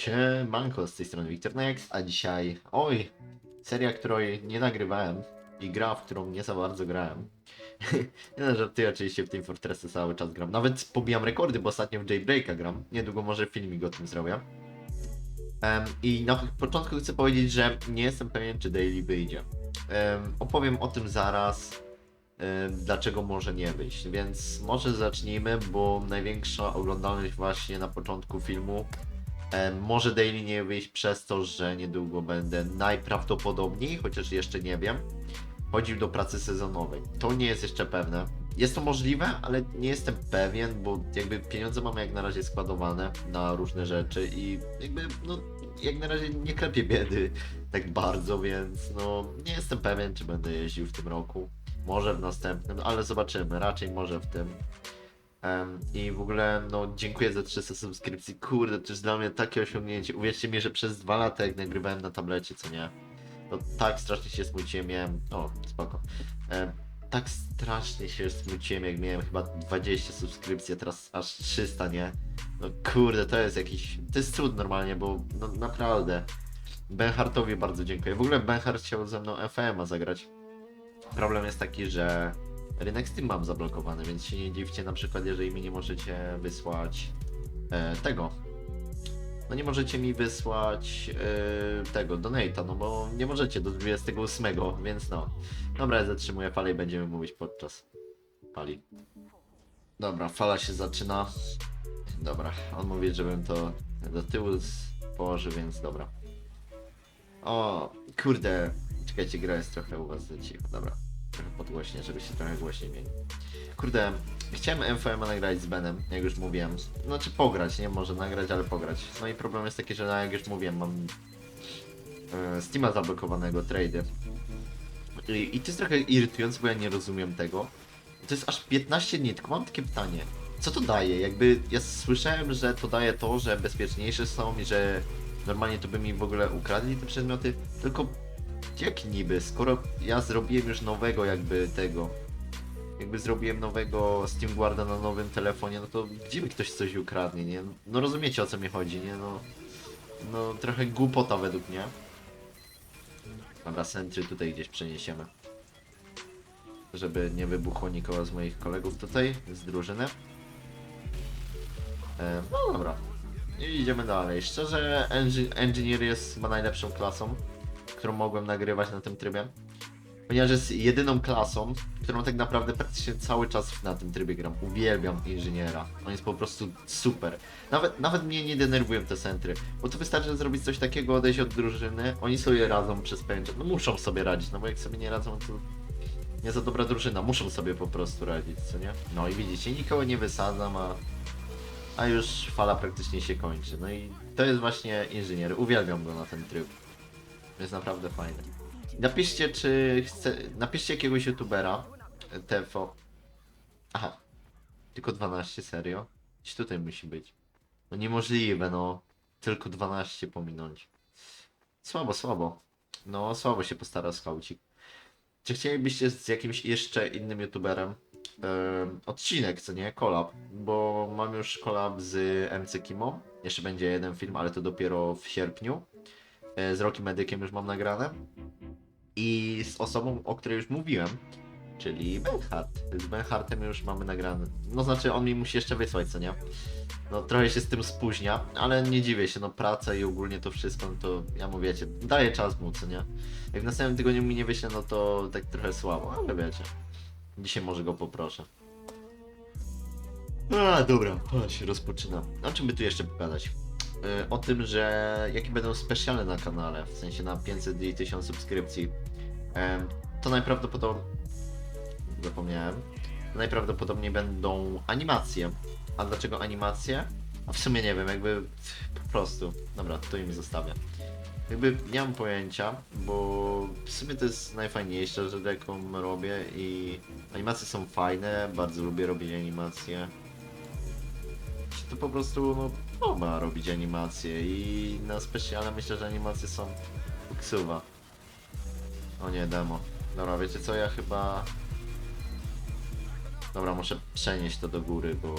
Siemanko, z tej strony Wiktor Next, a dzisiaj, oj, seria, której nie nagrywałem i gra, w którą nie za bardzo grałem. nie no, żartuję, oczywiście w Team Fortressa cały czas gram. Nawet pobijam rekordy, bo ostatnio w Jailbreaka gram. Niedługo może filmik o tym zrobię. Em, I na początku chcę powiedzieć, że nie jestem pewien, czy daily wyjdzie. Em, opowiem o tym zaraz, em, dlaczego może nie wyjść. Więc może zacznijmy, bo największa oglądalność właśnie na początku filmu Może daily nie wyjść przez to, że niedługo będę najprawdopodobniej, chociaż jeszcze nie wiem, chodził do pracy sezonowej. To nie jest jeszcze pewne. Jest to możliwe, ale nie jestem pewien, bo jakby pieniądze mamy jak na razie składowane na różne rzeczy i jakby no jak na razie nie klepię biedy tak bardzo, więc no nie jestem pewien, czy będę jeździł w tym roku. Może w następnym, ale zobaczymy. Raczej może w tym. Em, I w ogóle, no, dziękuję za 300 subskrypcji. Kurde, to jest dla mnie takie osiągnięcie. Uwierzcie mi, że przez dwa lata, jak nagrywałem na tablecie, co nie, to tak strasznie się smuciłem. Miałem. O, spoko. Em, tak strasznie się smuciłem, jak miałem chyba 20 subskrypcji, a teraz aż 300, nie? No kurde, to jest jakiś. To jest cud normalnie, bo no naprawdę. Benhartowi bardzo dziękuję. W ogóle Benhart chciał ze mną FM-a zagrać. Problem jest taki, że rynek Steam mam zablokowany, więc się nie dziwcie na przykład, jeżeli mi nie możecie wysłać e, tego. No nie możecie mi wysłać e, tego, donate'a, no bo nie możecie do 28, więc no. Dobra, ja zatrzymuję falę i będziemy mówić podczas fali. Dobra, fala się zaczyna. Dobra, on mówi, żebym to do tyłu położył, więc dobra. O, kurde. Czekajcie, gra jest trochę u was za cicho. Dobra, trochę podgłośnie, żeby się trochę głośniej mieli. Kurde, chciałem MFM nagrać z Benem, jak już mówiłem. Znaczy pograć, nie może nagrać, ale pograć. No i problem jest taki, że no, jak już mówiłem, mam e, Steama zablokowanego, trady. I, I to jest trochę irytujące, bo ja nie rozumiem tego. To jest aż 15 dni, tylko mam takie pytanie. Co to daje? Jakby ja słyszałem, że to daje to, że bezpieczniejsze są i że normalnie to by mi w ogóle ukradli te przedmioty. Tylko jak niby, skoro ja zrobiłem już nowego jakby tego, jakby zrobiłem nowego Steam Guarda na nowym telefonie, no to gdzie mi ktoś coś ukradnie, nie? No rozumiecie o co mi chodzi, nie? No, no trochę głupota według mnie. Dobra, centry tutaj gdzieś przeniesiemy. Żeby nie wybuchło nikogo z moich kolegów tutaj, z drużyny. E, no dobra. I idziemy dalej. Szczerze, engi- Engineer jest chyba najlepszą klasą, którą mogłem nagrywać na tym trybie. Ponieważ jest jedyną klasą, którą tak naprawdę praktycznie cały czas na tym trybie gram. Uwielbiam inżyniera. On jest po prostu super. Nawet, nawet mnie nie denerwują te centry, bo to wystarczy zrobić coś takiego, odejść od drużyny, oni sobie radzą przez pewien czas. No muszą sobie radzić, no bo jak sobie nie radzą, to nie za dobra drużyna. Muszą sobie po prostu radzić, co nie? No i widzicie, nikogo nie wysadzam, a, a już fala praktycznie się kończy. No i to jest właśnie inżynier. Uwielbiam go na ten tryb. Jest naprawdę fajny. Napiszcie, czy chce. Napiszcie jakiegoś youtubera. e, TFO. Aha. Tylko 12, serio? Gdzieś tutaj musi być. No niemożliwe, no. Tylko 12 pominąć. Słabo, słabo. No, słabo się postara skaucik. Czy chcielibyście z jakimś jeszcze innym youtuberem em, odcinek, co nie? Kolab. Bo mam już kolab z MC Kimo. Jeszcze będzie jeden film, ale to dopiero w sierpniu. E, Z Rocky Medykiem już mam nagrane. I z osobą, o której już mówiłem, czyli Benhart. Z Benhartem już mamy nagrane. No znaczy, on mi musi jeszcze wysłać, co nie? No trochę się z tym spóźnia, ale nie dziwię się, no praca i ogólnie to wszystko, no to ja mu wiecie, daję czas mu, co nie? Jak w następnym tygodniu mi nie wyśle, no to tak trochę słabo, ale wiecie. Dzisiaj może go poproszę. A, dobra, chodź, rozpoczynam. O czym by tu jeszcze pogadać? Yy, o tym, że jakie będą specjale na kanale, w sensie na 500 i 1000 subskrypcji. To najprawdopodobniej... Zapomniałem. Najprawdopodobniej będą animacje. A dlaczego animacje? A w sumie nie wiem, jakby po prostu. Dobra, to im zostawię. Jakby nie mam pojęcia, bo w sumie to jest najfajniejsze, że jaką robię i animacje są fajne, bardzo lubię robić animacje. To po prostu no, podoba robić animacje i na specjalne myślę, że animacje są ksuwa. O nie, demo. Dobra, wiecie co, ja chyba... Dobra, muszę przenieść to do góry, bo,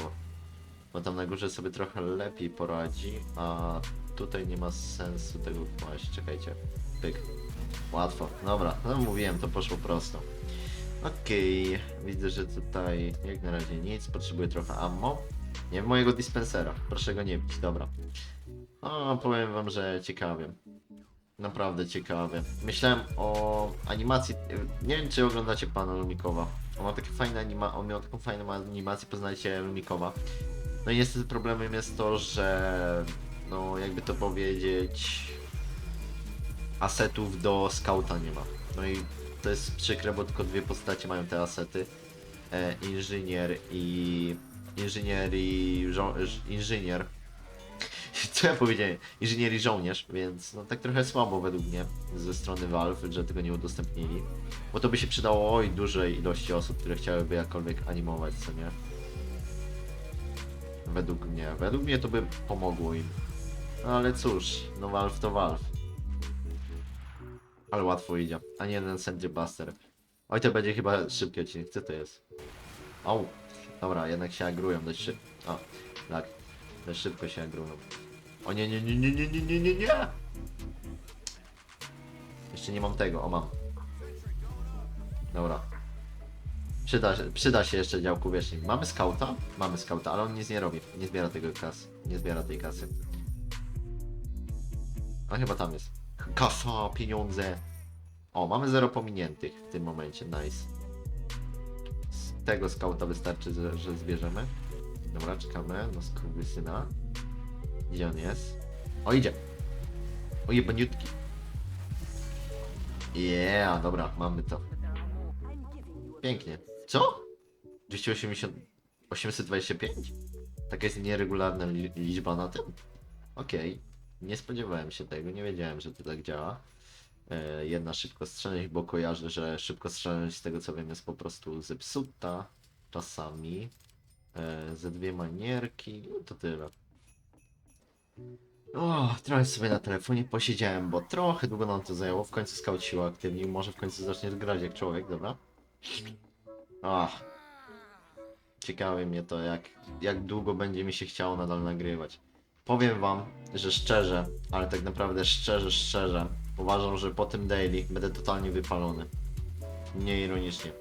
bo tam na górze sobie trochę lepiej poradzi, a tutaj nie ma sensu tego kłaść. Czekajcie. Pyk. Łatwo. Dobra, no mówiłem, to poszło prosto. Okej, widzę, że tutaj jak na razie nic, potrzebuję trochę ammo. Nie mojego dispensera, proszę go nie bić, dobra. O, powiem wam, że ciekawie. Naprawdę ciekawie. Myślałem o animacji. Nie wiem, czy oglądacie pana Lumikowa. On ma takie fajne anima on miał taką fajną animację, poznajcie Lumikowa. No i niestety problemem jest to, że no jakby to powiedzieć asetów do skauta nie ma. No i to jest przykre, bo tylko dwie postacie mają te asety. E, inżynier i... Inżynier i... żo- inżynier. Co ja powiedziałem? Inżynier i żołnierz, więc no tak trochę słabo według mnie ze strony Valve, że tego nie udostępnili. Bo to by się przydało oj dużej ilości osób, które chciałyby jakkolwiek animować, co nie? Według mnie. Według mnie to by pomogło im. No ale cóż, no Valve to Valve. Ale łatwo idzie. A nie jeden Sentry Buster. Oj, to będzie chyba szybki odcinek. Co to jest? Au. Dobra, jednak się agrują dość szybko. O, tak. Dość szybko się agrują. O nie, nie, nie, nie, nie, nie, nie, nie, nie! Jeszcze nie mam tego, o mam. Dobra. Przyda, przyda się jeszcze działku wierzchni. Mamy skauta? Mamy skauta, ale on nic nie robi. Nie zbiera tego kasy. Nie zbiera tej kasy. A chyba tam jest. Kasa, pieniądze. O, mamy zero pominiętych w tym momencie, nice. Tego skauta wystarczy, że, że zbierzemy. Dobra, czekamy na skurwysyna. Gdzie on jest? O, idzie. O, jebaniutki. Yeah, dobra, mamy to. Pięknie. Co? 280... 825? Taka jest nieregularna li liczba na tym? Okej. Nie spodziewałem się tego, nie wiedziałem, że to tak działa. E, jedna szybkostrzelność, bo kojarzę, że szybkostrzelność z tego co wiem jest po prostu zepsuta czasami. E, ze dwie manierki, no to tyle. O, trochę sobie na telefonie posiedziałem, bo trochę długo nam to zajęło. W końcu scout siła aktywnił, może w końcu zaczniesz grać jak człowiek, dobra? Ach. Ciekawi mnie to, jak, jak długo będzie mi się chciało nadal nagrywać. Powiem wam, że szczerze, ale tak naprawdę szczerze, szczerze, uważam, że po tym daily będę totalnie wypalony. Nie ironicznie.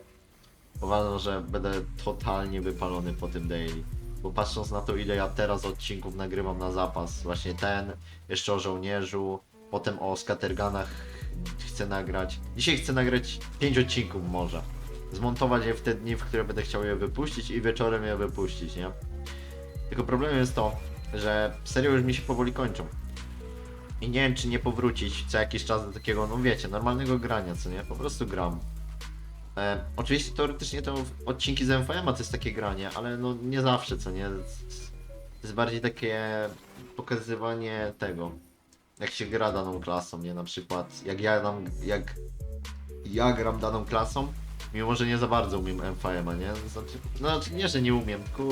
Uważam, że będę totalnie wypalony po tym daily. Bo patrząc na to, ile ja teraz odcinków nagrywam na zapas, właśnie ten, jeszcze o żołnierzu, potem o skaterganach chcę nagrać. Dzisiaj chcę nagrać 5 odcinków może. Zmontować je w te dni, w które będę chciał je wypuścić i wieczorem je wypuścić, nie? Tylko problemem jest to, że serio już mi się powoli kończą. I nie wiem, czy nie powrócić co jakiś czas do takiego, no wiecie, normalnego grania, co nie? Po prostu gram. E, oczywiście teoretycznie to odcinki z MVM to jest takie granie, ale no nie zawsze, co nie? To jest bardziej takie pokazywanie tego, jak się gra daną klasą, nie? Na przykład, jak ja dam, jak ja gram daną klasą, mimo że nie za bardzo umiem MVM, nie? Znaczy, znaczy nie, że nie umiem, tylko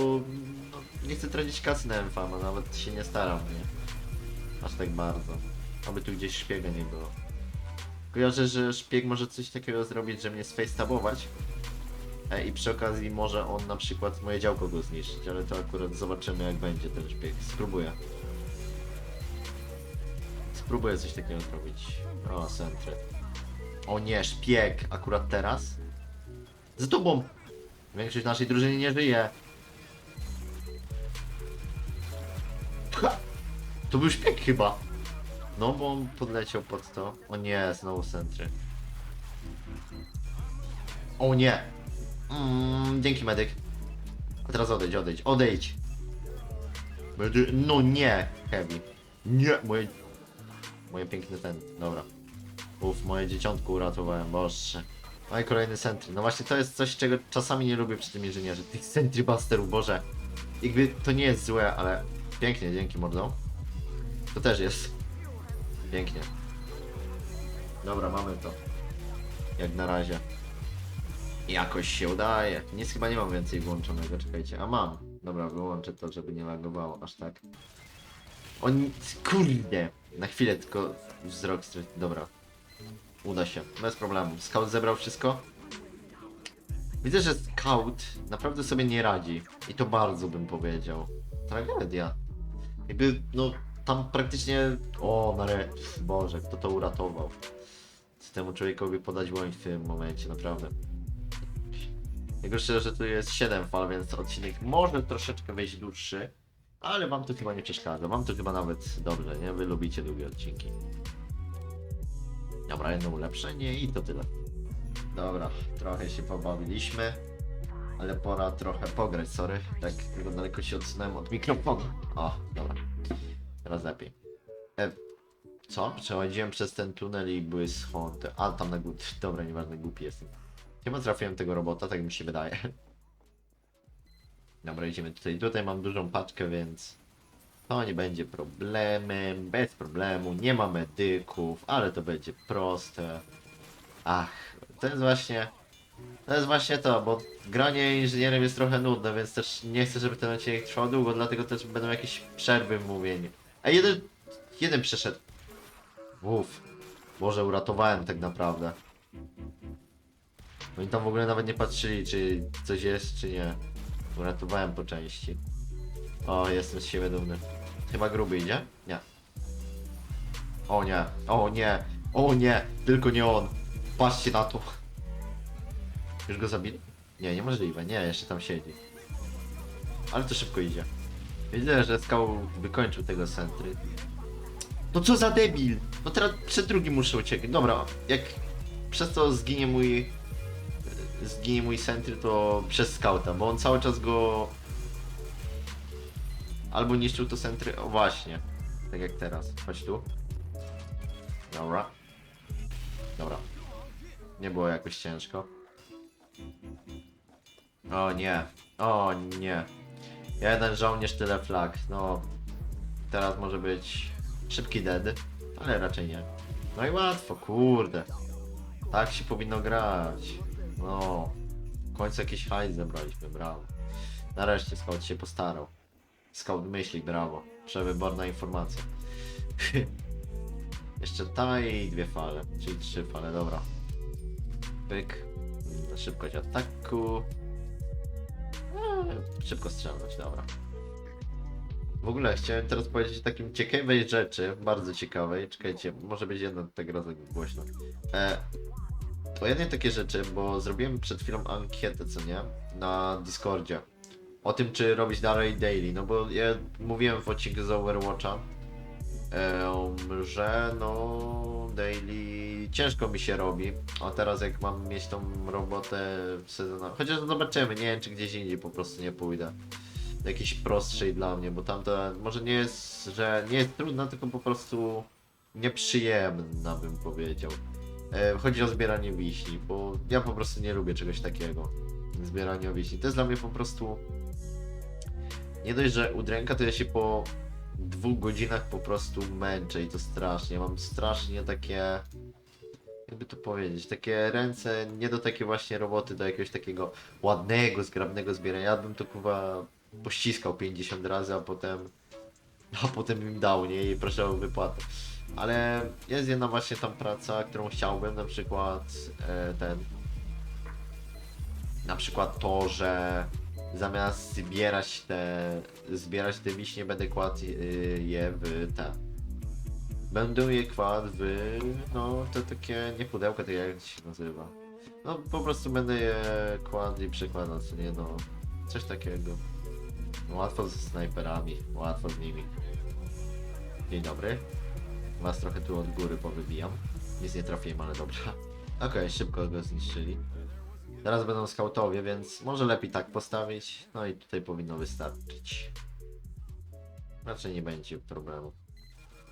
no, nie chcę tracić kasy na MVM, a nawet się nie staram, nie? Aż tak bardzo. Aby tu gdzieś szpiega nie było. Kojarzę, że szpieg może coś takiego zrobić, że mnie sfacetabować. E, I przy okazji może on na przykład moje działko go zniszczyć, ale to akurat zobaczymy jak będzie ten szpieg. Spróbuję. Spróbuję coś takiego zrobić. O, sentry. O nie, szpieg! Akurat teraz? Za tobą! Większość naszej drużyny nie żyje. Ha! To był szpieg chyba. No, bo on podleciał pod to. O nie, znowu sentry. O nie! Mm, dzięki medyk. A teraz odejdź, odejdź, odejdź! Będzie... No nie! Heavy. Nie! Moje... Moje piękne ten... Dobra. Uff, moje dzieciątko uratowałem, boże. No i kolejny. No właśnie to jest coś, czego czasami nie lubię przy tym inżynierze. Tych sentry busterów, boże. Jakby to nie jest złe, ale... Pięknie, dzięki mordo. To też jest. Pięknie. Dobra, mamy to. Jak na razie. Jakoś się udaje. Nic chyba nie mam więcej włączonego, czekajcie. A mam. Dobra, wyłączę to, żeby nie lagowało aż tak. Oni... Kurde! Na chwilę tylko wzrok straci. Dobra. Uda się. Bez problemu. Scout zebrał wszystko. Widzę, że Scout naprawdę sobie nie radzi. I to bardzo bym powiedział. Tragedia. Jakby, no, tam praktycznie... O, nare... Boże, kto to uratował? Chcę temu człowiekowi podać łoń w tym momencie, naprawdę. Szczerze, że tu jest 7 fal, więc odcinek może troszeczkę wejść dłuższy, ale wam to chyba nie przeszkadza. Wam to chyba nawet dobrze, nie? Wy lubicie długie odcinki. Dobra, jedno ulepszenie i to tyle. Dobra, trochę się pobawiliśmy, ale pora trochę pograć, sorry. Tak tylko daleko się odsunąłem od mikrofonu. O, dobra. Teraz lepiej. E, co? Przechodziłem przez ten tunel i były schody. A, tam na górze. Dobra, nieważne, głupi jestem. Chyba trafiłem tego robota, tak mi się wydaje. Dobra, idziemy tutaj. Tutaj mam dużą paczkę, więc to nie będzie problemem. Bez problemu. Nie ma medyków, ale to będzie proste. Ach, to jest właśnie. To jest właśnie to, bo granie inżynierem jest trochę nudne, więc też nie chcę, żeby ten odcinek trwał długo, dlatego też będą jakieś przerwy w mówieniu. A jeden. Jeden przeszedł. Uff. Może uratowałem tak naprawdę. Oni tam w ogóle nawet nie patrzyli, czy coś jest, czy nie. Uratowałem po części. O, jestem z siebie dumny. Chyba gruby idzie? Nie. O nie, o nie, o nie, tylko nie on. Patrzcie na to. Już go zabili? Nie, niemożliwe, nie, jeszcze tam siedzi. Ale to szybko idzie. Widzę, że Skał wykończył tego sentry. No co za debil! No teraz przed drugim muszę uciekać. Dobra, jak przez to zginie mój zginie mój sentry, to przez skauta, bo on cały czas go albo niszczył to sentry, o właśnie, tak jak teraz, chodź tu. Dobra. Dobra. Nie było jakoś ciężko. O nie, o nie. Jeden żołnierz, tyle flag, no. Teraz może być szybki dead, ale raczej nie. No i łatwo, kurde. Tak się powinno grać. No, w końcu jakiś hajs zebraliśmy, brawo. Nareszcie scout się postarał. Scout myśli, brawo. Przewyborna informacja. Jeszcze ta i dwie fale, czyli trzy fale, dobra. Pyk. Szybkość ataku. Szybko strzelność, dobra. W ogóle chciałem teraz powiedzieć o takim ciekawej rzeczy, bardzo ciekawej. Czekajcie, może być jedna tak razem głośno. E, o jednej takiej rzeczy, bo zrobiłem przed chwilą ankietę, co nie? Na Discordzie. O tym, czy robić dalej daily. No bo ja mówiłem w odcinku z Overwatcha, że no daily ciężko mi się robi. A teraz jak mam mieć tą robotę sezonową. Chociaż zobaczymy, nie wiem czy gdzieś indziej po prostu nie pójdę. Jakiś prostszej dla mnie, bo tamta może nie jest, że nie jest trudna, tylko po prostu nieprzyjemna bym powiedział. E, chodzi o zbieranie wiśni, bo ja po prostu nie lubię czegoś takiego. Zbieranie wiśni. To jest dla mnie po prostu. Nie dość, że udręka, to ja się po dwóch godzinach po prostu męczę i to strasznie. Mam strasznie takie. Jakby to powiedzieć, takie ręce nie do takiej właśnie roboty, do jakiegoś takiego ładnego, zgrabnego zbierania. Ja bym to kuwa pościskał 50 razy, a potem. A potem im dał, nie? I proszę o wypłatę. Ale jest jedna właśnie tam praca, którą chciałbym, na przykład e, ten. Na przykład to, że zamiast zbierać te, zbierać te wiśnie, będę kładł je w te. Będę je kładł w, no, te takie, nie pudełka, to jak się nazywa. No, po prostu będę je kładł i przekładał, co nie, no, coś takiego. Łatwo ze snajperami, łatwo z nimi. Dzień dobry. Was trochę tu od góry powybijam. Nic nie trafiłem, ale dobrze. Okej, szybko go zniszczyli. Teraz będą skautowie, więc może lepiej tak postawić. No i tutaj powinno wystarczyć. Raczej nie będzie problemu.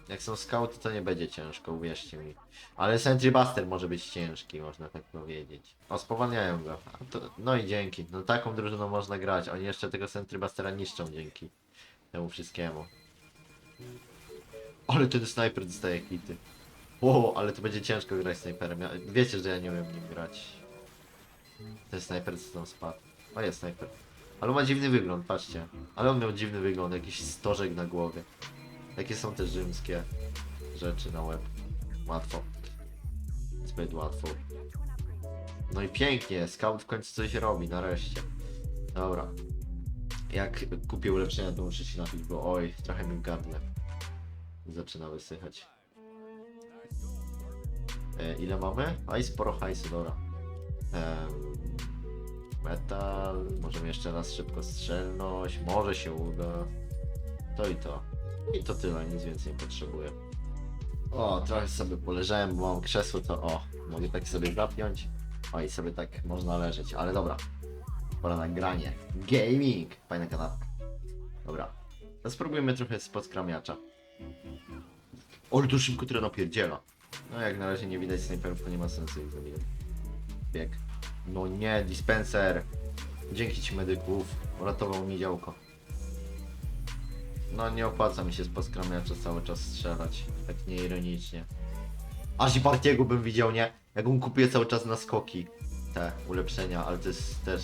Jak są skauty, to nie będzie ciężko, uwierzcie mi. Ale Sentry Buster może być ciężki, można tak powiedzieć. O, spowalniają go. To, no i dzięki. No taką drużyną można grać. Oni jeszcze tego Sentry Bustera niszczą dzięki temu wszystkiemu. Ale ten snajper dostaje hity. Wow, ale to będzie ciężko grać snajperem. Ja, wiecie, że ja nie umiem nim grać. Ten snajper co tam spadł. O jest snajper. Ale ma dziwny wygląd, patrzcie. Ale on miał dziwny wygląd, jakiś stożek na głowie. Jakie są te rzymskie rzeczy na łeb. Łatwo. Zbyt łatwo. No i pięknie, scout w końcu coś robi, nareszcie. Dobra. Jak kupię ulepszenia, to muszę się napić, bo oj, trochę mi gardle. zaczyna wysychać. E, ile mamy? A i sporo hajsu, dobra. Metal, możemy jeszcze raz szybko strzelność, może się uda. To i to. I to tyle, nic więcej nie potrzebuję. O, trochę sobie poleżałem, bo mam krzesło, to o, mogę tak sobie zapiąć. O, i sobie tak można leżeć, ale dobra. Pora na granie. Gaming! Fajna kanapka. Dobra. To spróbujmy trochę z podskramiacza. O, tu szybko tren opierdziela. No jak na razie nie widać snajperów, to nie ma sensu ich zabijać. Bieg. No nie, dispenser. Dzięki ci medyków. Uratował mi działko. No nie opłaca mi się z poskramiacza cały czas strzelać. Tak nieironicznie. Aż i Partiego bym widział, nie? Jak on kupuje cały czas na skoki. Te ulepszenia, ale to jest też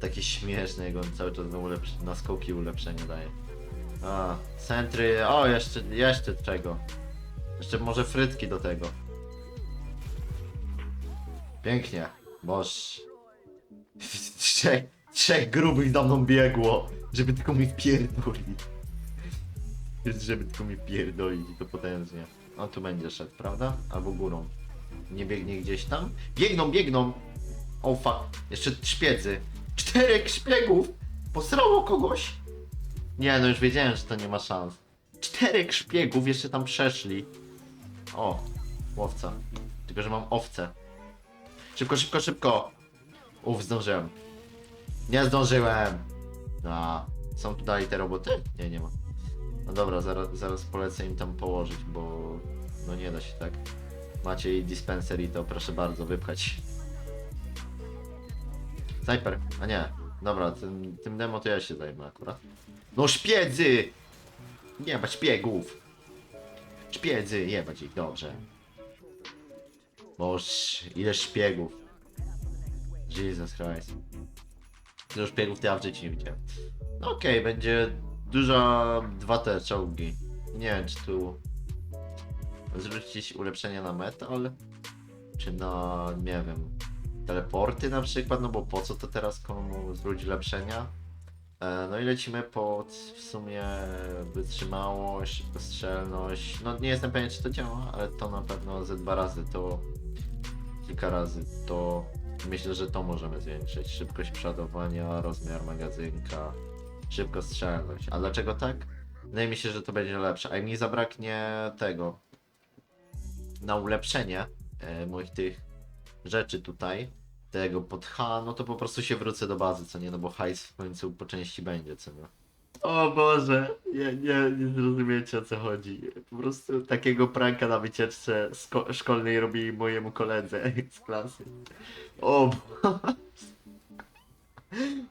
takie śmieszne, jak on cały czas na, ulepsz- na skoki ulepszenia daje. A, centry, o jeszcze, jeszcze czego. Jeszcze może frytki do tego. Pięknie, boż. Trzech, trzech grubych za mną biegło, żeby tylko mi wpierdolić. Żeby tylko mi wpierdolić i to potężnie. On tu będzie szedł, prawda? Albo górą. Nie biegnie gdzieś tam? Biegną, biegną! O fuck, jeszcze szpiedzy. Czterech szpiegów! Posrało kogoś? Nie, no już wiedziałem, że to nie ma szans. Czterech szpiegów jeszcze tam przeszli. O, łowca. Tylko, że mam owce. Szybko, szybko, szybko! Uf, zdążyłem. Nie zdążyłem! A, są tu dalej te roboty? Nie, nie ma. No dobra, zaraz, zaraz polecę im tam położyć, bo no nie da się tak. Macie i dispenser i to proszę bardzo wypchać. Sniper, a nie. Dobra, tym, tym demo to ja się zajmę akurat. No szpiedzy! Nie ma szpiegów! Szpiedzy, jebać ich, dobrze. Boż, ile szpiegów. Jesus Christ. Dużo szpiegów to ja w życiu nie widziałem. No okej, będzie dużo dwa te czołgi. Nie wiem, czy tu zwrócić ulepszenia na metal, czy na, nie wiem, teleporty na przykład, no bo po co to teraz komu zwrócić ulepszenia? E, No i lecimy pod w sumie wytrzymałość, szybkostrzelność. No nie jestem pewien czy to działa, ale to na pewno ze dwa razy to kilka razy to myślę, że to możemy zwiększyć. Szybkość przodowania, rozmiar magazynka, szybkostrzelność. A dlaczego tak? Wydaje mi się, że to będzie lepsze. A jak mi zabraknie tego na ulepszenie e, moich tych rzeczy tutaj, tego pod H, no to po prostu się wrócę do bazy, co nie? No bo hajs w końcu po części będzie, co nie? O Boże, nie, nie, nie zrozumiecie o co chodzi. Po prostu takiego pranka na wycieczce szkolnej robili mojemu koledze z klasy. O Boże.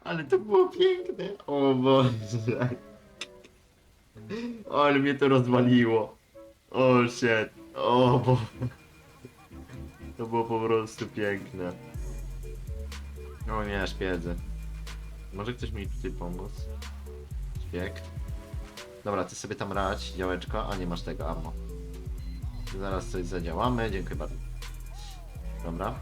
Ale to było piękne. O Boże. O, ale mnie to rozwaliło. O shit. O Boże. To było po prostu piękne. O nie, szpiedzę. Może ktoś mi tutaj pomóc? Szpieg. Dobra, ty sobie tam radź, działeczko, a nie masz tego ammo. Zaraz coś zadziałamy, dziękuję bardzo. Dobra.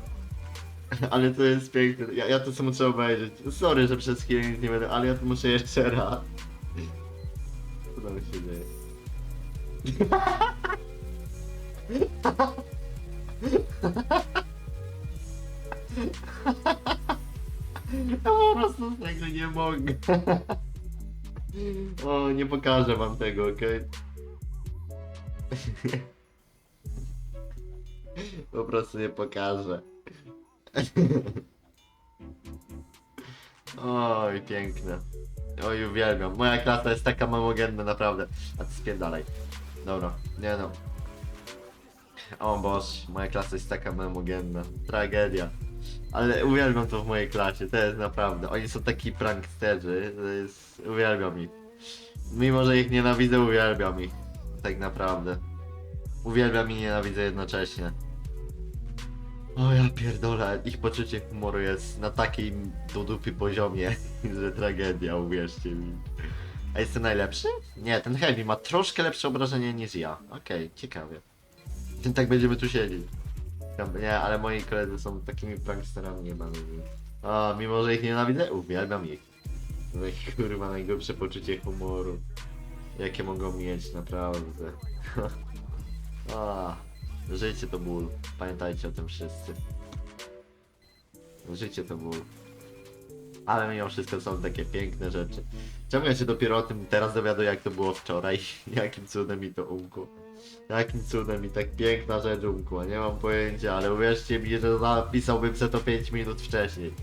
Ale to jest piękne, ja, ja to co muszę obejrzeć. Sorry, że przez chwilę nic nie będę, ale ja to muszę jeszcze raz. Co tam się dzieje? Ja po prostu z tego nie mogę. O, nie pokażę wam tego, okej? Po prostu nie pokażę. Oj, piękne. Oj, uwielbiam. Moja klasa jest taka mamogenna, naprawdę. A ty spierdalaj. Dobra, nie no. O Boż, moja klasa jest taka memogenna. Tragedia. Ale uwielbiam to w mojej klasie, to jest naprawdę. Oni są taki pranksterzy, to jest... Uwielbiam ich. Mimo, że ich nienawidzę, uwielbiam ich. Tak naprawdę. Uwielbiam i nienawidzę jednocześnie. O ja pierdolę, ich poczucie humoru jest na takim do dupy poziomie, że tragedia, uwierzcie mi. A jest to najlepszy? Nie, ten Heavy ma troszkę lepsze obrażenie niż ja. Okej, ciekawie. Ten tak będziemy tu siedzieć. Nie, ale moi koledzy są takimi pranksterami niebanymi. A, mimo że ich nienawidzę, uwielbiam ich. No i kurwa, najgorsze poczucie humoru. jakie mogą mieć, naprawdę. Życie to ból. Pamiętajcie o tym wszyscy. Życie to ból. Ale mimo wszystko są takie piękne rzeczy. Czemu ja się dopiero o tym teraz dowiaduję, jak to było wczoraj? Jakim cudem mi to umkło? Jakim cudem mi tak piękna rzecz umkła? Nie mam pojęcia, ale uwierzcie mi, że napisałbym se to 5 minut wcześniej.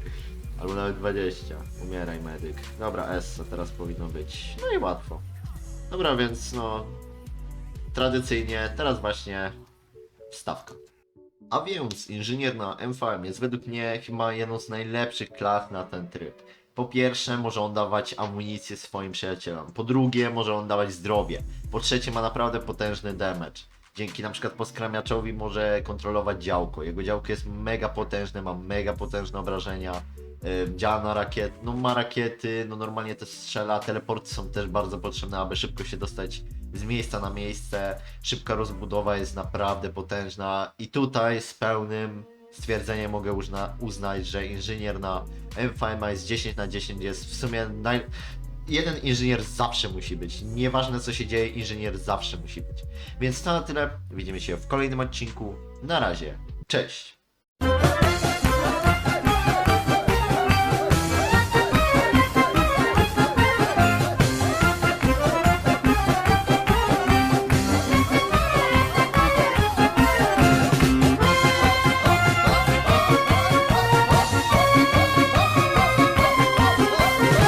Albo nawet 20. Umieraj, medyk. Dobra, S teraz powinno być. No i łatwo. Dobra, więc no. Tradycyjnie, teraz właśnie wstawka. A więc inżynier na MVM jest według mnie chyba jedną z najlepszych klas na ten tryb. Po pierwsze, może on dawać amunicję swoim przyjacielom. Po drugie, może on dawać zdrowie. Po trzecie, ma naprawdę potężny damage. Dzięki na przykład poskramiaczowi może kontrolować działko. Jego działko jest mega potężne, ma mega potężne obrażenia. Yy, działa na rakiet, no ma rakiety, no normalnie też strzela. Teleporty są też bardzo potrzebne, aby szybko się dostać z miejsca na miejsce. Szybka rozbudowa jest naprawdę potężna. I tutaj z pełnym stwierdzeniem mogę uzna, uznać, że inżynier na jest 10 na 10, jest w sumie naj... Jeden inżynier zawsze musi być. Nieważne co się dzieje, inżynier zawsze musi być. Więc to na tyle. Widzimy się w kolejnym odcinku. Na razie. Cześć!